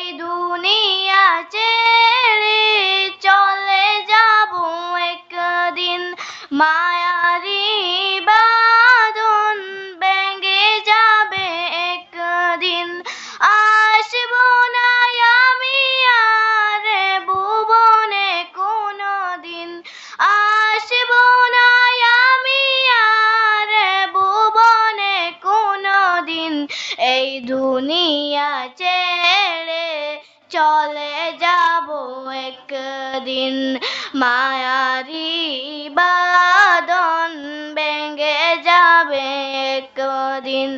এই দুনিয়া ছেড়ে চলে যাব একদিন। মায়ারি বাদন ভেঙে যাবে একদিন। আসব না আমি আর ভুবনে কোনো দিন আসব না আমি আর ভুবনে কোনো দিন এই দুনিয়া ছেড়ে চলে যাব একদিন। মায়ারি বাদন ভেঙে যাবে একদিন।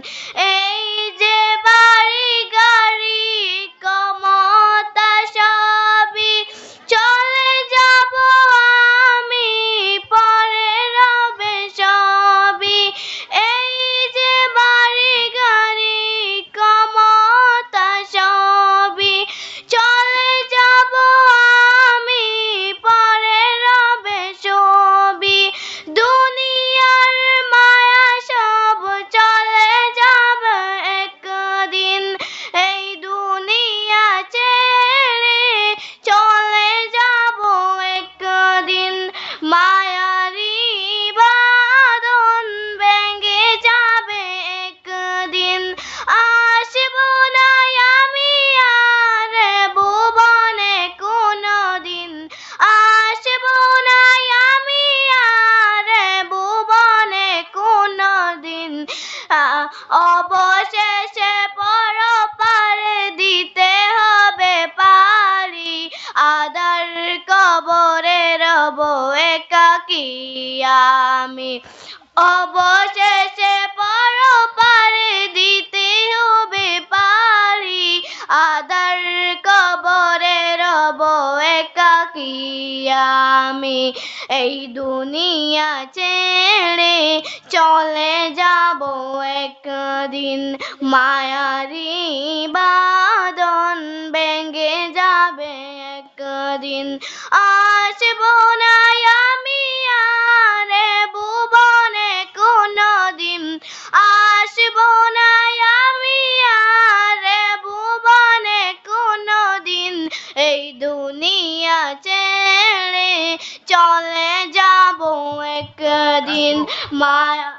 অবশেষে পর পারে দিতে হবে পারি। আদার কবরে রব একাকি আমি। অবশেষে পর পারে দিতে হবে পারি। আদার কবরে রব একাকি আমি। এই দুনিয়া ছেড়ে চলে যাব একদিন মায়ারি বাদন ভেঙে যাবে একদিন। আসব না আমি আর ভুবনে কোনদিন। আসব না আমি আর ভুবনে কোনদিন। এই দুনিয়া ছেড়ে চলে যাব একদিন। মায়া